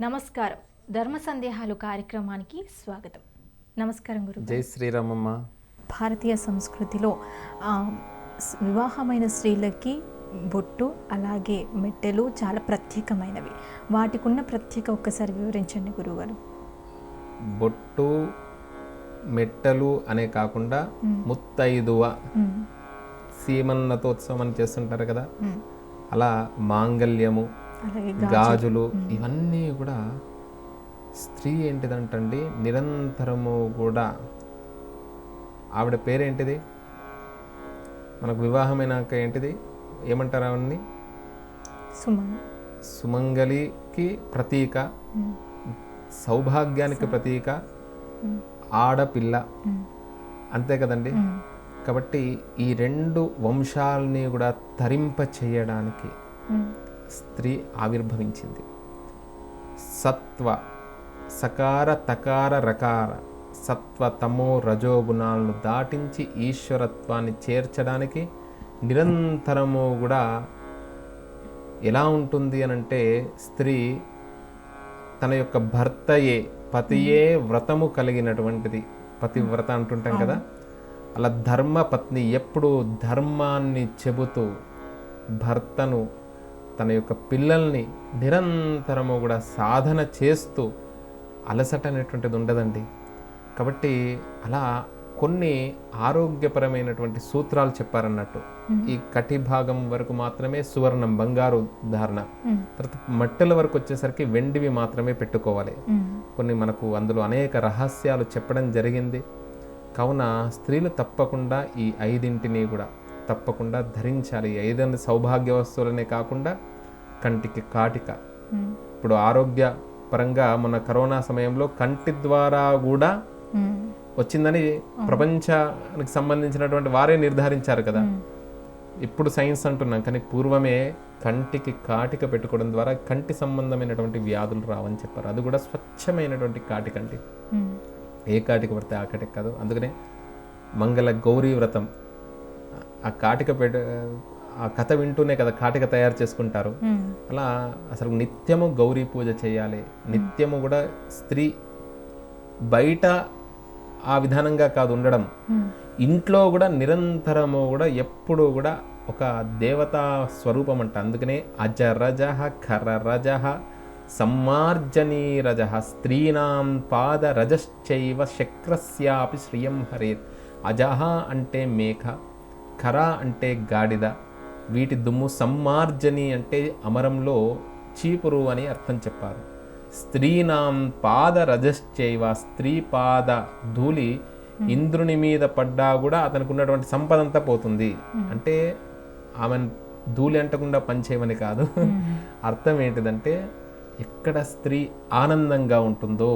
నమస్కారం. ధర్మ సందేహాలు కార్యక్రమానికి స్వాగతం. నమస్కారం గురు జై శ్రీరామమ్మ. భారతీయ సంస్కృతిలో వివాహమైన స్త్రీలకి బొట్టు అలాగే మెట్టెలు చాలా ప్రత్యేకమైనవి. వాటికి ఉన్న ప్రత్యేక ఒక్కసారి వివరించండి గురుగారు. బొట్టు మెట్టలు అనే కాకుండా ముత్తైదువ సీమన్నతోత్సవం అని చేస్తుంటారు కదా? అలా మాంగల్యము గాజులు. ఇవన్నీ కూడా స్త్రీ ఏంటిదంటండి? నిరంతరము కూడా. ఆవిడ పేరేంటిది? మనకు వివాహమైనాక ఏంటిది? ఏమంటారు అవన్నీ సుమన్ సుమంగలికి ప్రతీక. సౌభాగ్యానికి ప్రతీక. ఆడపిల్ల. అంతే కదండి? కాబట్టి ఈ రెండు వంశాలని కూడా తరింప చేయడానికి స్త్రీ ఆవిర్భవించింది. సత్వ సకార తకార రకార సత్వ తమో రజోగుణాలను దాటించి ఈశ్వరత్వాన్ని చేర్చడానికి నిరంతరము కూడా ఎలా ఉంటుంది అనంటే స్త్రీ తన యొక్క భర్తయే పతియే వ్రతము కలిగినటువంటిది. పతివ్రత అంటుంటాం కదా. అలా ధర్మ పత్ని ఎప్పుడు ధర్మాన్ని చెబుతూ భర్తను తన యొక్క పిల్లల్ని నిరంతరము కూడా సాధన చేస్తూ అలసట అనేటువంటిది ఉండదండి. కాబట్టి అలా కొన్ని ఆరోగ్యపరమైనటువంటి సూత్రాలు చెప్పారన్నట్టు. ఈ కటి భాగం వరకు మాత్రమే సువర్ణం బంగారు ధారణ. తర్వాత మట్టెల వరకు వచ్చేసరికి వెండివి మాత్రమే పెట్టుకోవాలి. కొన్ని మనకు అందులో అనేక రహస్యాలు చెప్పడం జరిగింది. కావున స్త్రీలు తప్పకుండా ఈ ఐదింటిని కూడా తప్పకుండా ధరించాలి. ఈ ఐదు సౌభాగ్య వస్తువులనే కాకుండా కంటికి కాటిక. ఇప్పుడు ఆరోగ్య పరంగా మన కరోనా సమయంలో కంటి ద్వారా కూడా వచ్చిందని ప్రపంచానికి సంబంధించినటువంటి వారే నిర్ధారించారు కదా. ఇప్పుడు సైన్స్ అంటున్నాం కానీ పూర్వమే కంటికి కాటిక పెట్టుకోవడం ద్వారా కంటి సంబంధమైనటువంటి వ్యాధులు రావని చెప్పారు. అది కూడా స్వచ్ఛమైనటువంటి కాటికంటి ఏ కాటిక పడితే ఆ కాటిక కాదు. అందుకనే మంగళ గౌరీ వ్రతం ఆ కాటిక పెట్ట ఆ కథ వింటూనే కదా కాటిక తయారు చేసుకుంటారు. అలా అసలు నిత్యము గౌరీ పూజ చేయాలి. నిత్యము కూడా స్త్రీ బయట ఆ విధానంగా కాదు ఉండడం. ఇంట్లో కూడా నిరంతరము కూడా ఎప్పుడు కూడా ఒక దేవతా స్వరూపం అంట. అందుకనే అజరజ ఖరరజ సమ్మార్జనీ రజ స్త్రీనాం పాద రజశ్చైవ శక్రస్యాపి శ్రియం హరేత్. అజహ అంటే మేఘ ఖర అంటే గాడిద వీటి దుమ్ము సమ్మార్జని అంటే అమరంలో చీపురు అని అర్థం చెప్పారు. స్త్రీనాం పాద రజశ్చైవ స్త్రీ పాద ధూళి ఇంద్రుని మీద పడ్డా కూడా అతనికి ఉన్నటువంటి సంపద అంతా పోతుంది అంటే ఆమె ధూళి అంటకుండా పనిచేయమని కాదు. అర్థం ఏంటిదంటే ఎక్కడ స్త్రీ ఆనందంగా ఉంటుందో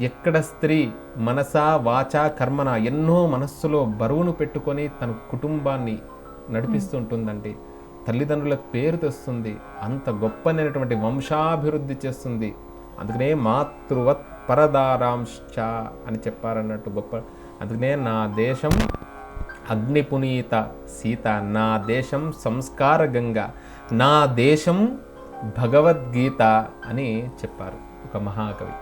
ఎక్కడ స్త్రీ మనసా వాచా కర్మన ఎన్నో మనస్సులో బరువును పెట్టుకొని తన కుటుంబాన్ని నడిపిస్తూ ఉంటుందండి తల్లిదండ్రులకు పేరు తెస్తుంది. అంత గొప్పనైనటువంటి వంశాభివృద్ధి చేస్తుంది. అందుకనే మాతృవత్ పరదారాంశ అని చెప్పారన్నట్టు గొప్ప. అందుకనే నా దేశం అగ్నిపునీత సీత నా దేశం సంస్కార గంగ నా దేశం భగవద్గీత అని చెప్పారు ఒక మహాకవి.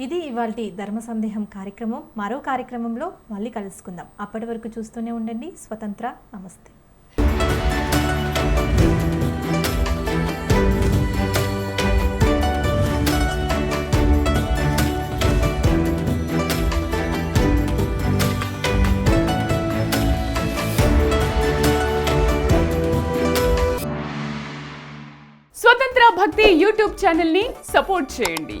ఇది ఇవాళ ధర్మ సందేహం కార్యక్రమం. మరో కార్యక్రమంలో మళ్ళీ కలుసుకుందాం. అప్పటి వరకు చూస్తూనే ఉండండి. స్వతంత్ర. నమస్తే. స్వతంత్ర భక్తి యూట్యూబ్ ఛానల్ని సపోర్ట్ చేయండి.